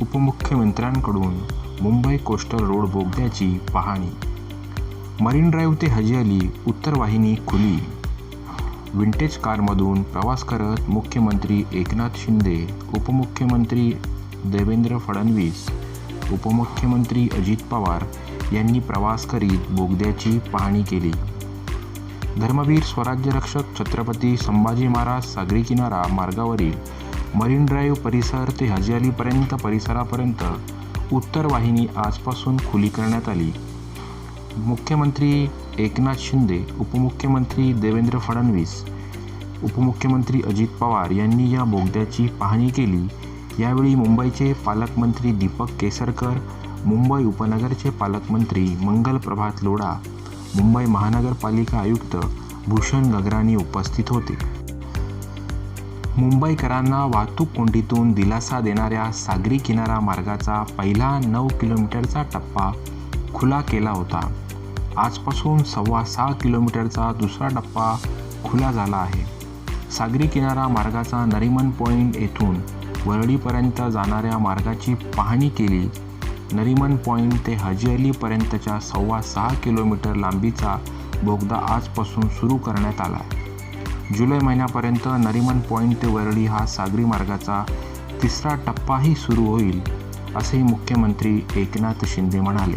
उपमुख्यमंत्र्यांकडून Mumbai coastal road बोगद्याची पाहणी. Marine drive ते हजी अली उत्तर वाहिनी खुली. विंटेज कारमधून प्रवास करत मुख्यमंत्री एकनाथ शिंदे उपमुख्यमंत्री देवेंद्र फडणवीस उपमुख्यमंत्री अजित पवार यांनी प्रवास करीत बोगद्याची पाहणी केली. धर्मवीर स्वराज्यरक्षक छत्रपती संभाजी महाराज सागरी किनारा मार्गावरील मरीन ड्राईव्ह परिसर ते हजी अलीपर्यंत परिसरापर्यंत उत्तर वाहिनी आजपासून खुली करण्यात आली. मुख्यमंत्री एकनाथ शिंदे उपमुख्यमंत्री देवेंद्र फडणवीस उपमुख्यमंत्री अजित पवार यांनी या बोगद्याची पाहणी केली. यावेळी मुंबईचे पालकमंत्री दीपक केसरकर मुंबई उपनगरचे पालकमंत्री मंगल प्रभात लोढा मुंबई महानगरपालिका आयुक्त भूषण गगरानी उपस्थित होते. मुंबईकरांना वाहतूक कोंडीतून दिलासा देणाऱ्या सागरी किनारा मार्गाचा पहिला नऊ किलोमीटरचा टप्पा खुला केला होता. आजपासून सव्वा सहा किलोमीटरचा दुसरा टप्पा खुला झाला आहे. सागरी किनारा मार्गाचा नरिमन पॉईंट येथून वरळीपर्यंत जाणाऱ्या मार्गाची पाहणी केली. नरिमन पॉईंट ते हजी अलीपर्यंतच्या सव्वा सहा किलोमीटर लांबीचा बोगदा आजपासून सुरू करण्यात आला. आहे जुलै महिन्यापर्यंत नरिमन पॉईंट ते वरळी हा सागरी मार्गाचा तिसरा टप्पाही सुरू होईल असेही मुख्यमंत्री एकनाथ शिंदे म्हणाले.